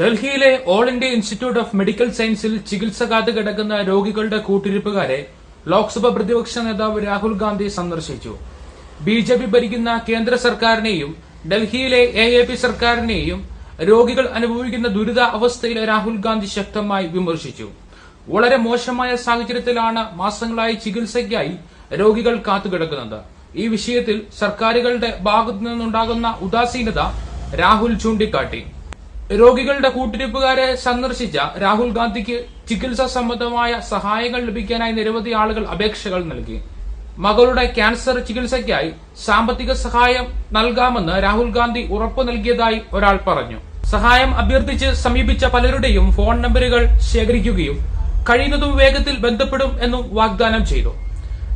ഡൽഹിയിലെ all India institute of medical സയൻസിൽ ചികിത്സ കാത്തു കിടക്കുന്ന രോഗികളുടെ കൂട്ടിരിപ്പുകാരെ ലോക്സഭ പ്രതിപക്ഷ നേതാവ് രാഹുൽ ഗാന്ധി സന്ദർശിച്ചു. ബി ജെ പി ഭരിക്കുന്ന കേന്ദ്ര സർക്കാരിനെയും ഡൽഹിയിലെ എ എ പി സർക്കാരിനെയും രോഗികൾ അനുഭവിക്കുന്ന ദുരിത അവസ്ഥയിൽ രാഹുൽ ഗാന്ധി ശക്തമായി വിമർശിച്ചു. വളരെ മോശമായ സാഹചര്യത്തിലാണ് മാസങ്ങളായി ചികിത്സയ്ക്കായി രോഗികൾ കാത്തുകിടക്കുന്നത്. ഈ വിഷയത്തിൽ സർക്കാരുകളുടെ ഭാഗത്തു നിന്നുണ്ടാകുന്ന ഉദാസീനത രാഹുൽ ചൂണ്ടിക്കാട്ടി. രോഗികളുടെ കൂട്ടിരിപ്പുകാരെ സന്ദർശിച്ച രാഹുൽ ഗാന്ധിക്ക് ചികിത്സാ സംബന്ധമായ സഹായങ്ങൾ ലഭിക്കാനായി നിരവധി ആളുകൾ അപേക്ഷകൾ നൽകി. മകളുടെ ക്യാൻസർ ചികിത്സയ്ക്കായി സാമ്പത്തിക സഹായം നൽകാമെന്ന് രാഹുൽ ഗാന്ധി ഉറപ്പു നൽകിയതായി ഒരാൾ പറഞ്ഞു. സഹായം അഭ്യർത്ഥിച്ച് സമീപിച്ച പലരുടെയും ഫോൺ നമ്പറുകൾ ശേഖരിക്കുകയും കഴിയുന്നതും വേഗത്തിൽ ബന്ധപ്പെടും എന്നും വാഗ്ദാനം ചെയ്തു.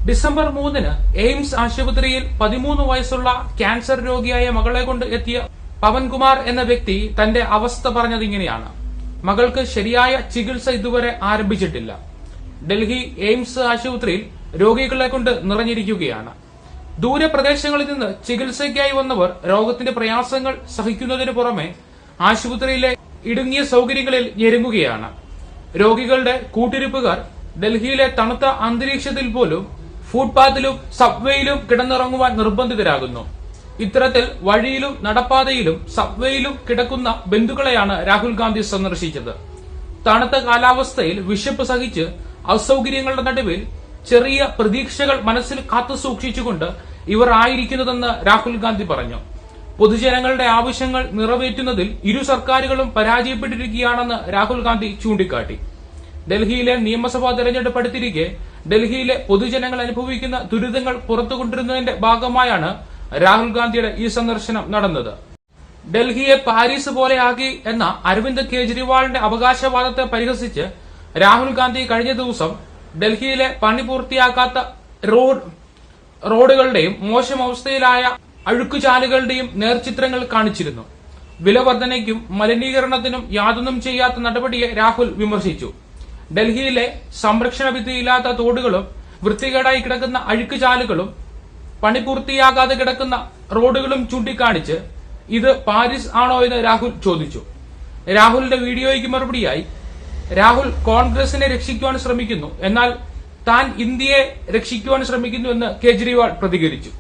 ഡിസംബർ മൂന്നിന് എയിംസ് ആശുപത്രിയിൽ പതിമൂന്ന് വയസ്സുള്ള ക്യാൻസർ രോഗിയായ മകളെ കൊണ്ട് എത്തിയ പവൻകുമാർ എന്ന വ്യക്തി തന്റെ അവസ്ഥ പറഞ്ഞത് ഇങ്ങനെയാണ്. മകൾക്ക് ശരിയായ ചികിത്സ ഇതുവരെ ആരംഭിച്ചിട്ടില്ല. ഡൽഹി എയിംസ് ആശുപത്രിയിൽ രോഗികളെ കൊണ്ട് നിറഞ്ഞിരിക്കുകയാണ്. ദൂരപ്രദേശങ്ങളിൽ നിന്ന് ചികിത്സയ്ക്കായി വന്നവർ രോഗത്തിന്റെ പ്രയാസങ്ങൾ സഹിക്കുന്നതിനു പുറമെ ആശുപത്രിയിലെ ഇടുങ്ങിയ സൗകര്യങ്ങളിൽ ഞെരുങ്ങുകയാണ്. രോഗികളുടെ കൂട്ടിരിപ്പുകാർ ഡൽഹിയിലെ തണുത്ത അന്തരീക്ഷത്തിൽ പോലും ഫുട്പാത്തിലും സബ്വേയിലും കിടന്നിറങ്ങുവാൻ നിർബന്ധിതരാകുന്നു. ഇത്തരത്തിൽ വഴിയിലും നടപ്പാതയിലും സബ്വേയിലും കിടക്കുന്ന ബന്ധുക്കളെയാണ് രാഹുൽ ഗാന്ധി സന്ദർശിച്ചത്. തണുത്ത കാലാവസ്ഥയിൽ വിശപ്പ് സഹിച്ച് അസൗകര്യങ്ങളുടെ നടുവിൽ ചെറിയ പ്രതീക്ഷകൾ മനസ്സിൽ കാത്തു സൂക്ഷിച്ചുകൊണ്ട് ഇവർ ആയിരിക്കുന്നതെന്ന് രാഹുൽ ഗാന്ധി പറഞ്ഞു. പൊതുജനങ്ങളുടെ ആവശ്യങ്ങൾ നിറവേറ്റുന്നതിൽ ഇരു സർക്കാരുകളും പരാജയപ്പെട്ടിരിക്കുകയാണെന്ന് രാഹുൽ ഗാന്ധി ചൂണ്ടിക്കാട്ടി. ഡൽഹിയിലെ നിയമസഭാ തെരഞ്ഞെടുപ്പ് അടുത്തിരിക്കെ ഡൽഹിയിലെ പൊതുജനങ്ങൾ അനുഭവിക്കുന്ന ദുരിതങ്ങൾ പുറത്തുകൊണ്ടിരുന്നതിന്റെ ഭാഗമായാണ് രാഹുൽ ഗാന്ധിയുടെ ഈ സന്ദർശനം നടന്നത്. ഡൽഹിയെ പാരീസ് പോലെയാക്കി എന്ന അരവിന്ദ് കെജ്രിവാളിന്റെ അവകാശവാദത്തെ പരിഹസിച്ച് രാഹുൽ ഗാന്ധി കഴിഞ്ഞ ദിവസം ഡൽഹിയിലെ പണി പൂർത്തിയാക്കാത്ത റോഡ് റോഡുകളുടെയും മോശം അവസ്ഥയിലായ അഴുക്കുചാലുകളുടെയും നേർചിത്രങ്ങൾ കാണിച്ചിരുന്നു. വിലവർധനയ്ക്കും മലിനീകരണത്തിനും യാതൊന്നും ചെയ്യാത്ത നടപടിയെ രാഹുൽ വിമർശിച്ചു. ഡൽഹിയിലെ സംരക്ഷണ വിധിയില്ലാത്ത തോടുകളും വൃത്തികേടായി കിടക്കുന്ന അഴുക്കുചാലുകളും പണി പൂർത്തിയാകാതെ കിടക്കുന്ന റോഡുകളും ചൂണ്ടിക്കാണിച്ച് ഇത് പാരീസ് ആണോ എന്ന് രാഹുൽ ചോദിച്ചു. രാഹുലിന്റെ വീഡിയോയ്ക്ക് മറുപടിയായി രാഹുൽ കോൺഗ്രസിനെ രക്ഷിക്കുവാൻ ശ്രമിക്കുന്നു. എന്നാൽ താൻ ഇന്ത്യയെ രക്ഷിക്കുവാൻ ശ്രമിക്കുന്നു എന്ന് കേജ്രിവാൾ പ്രതികരിച്ചു.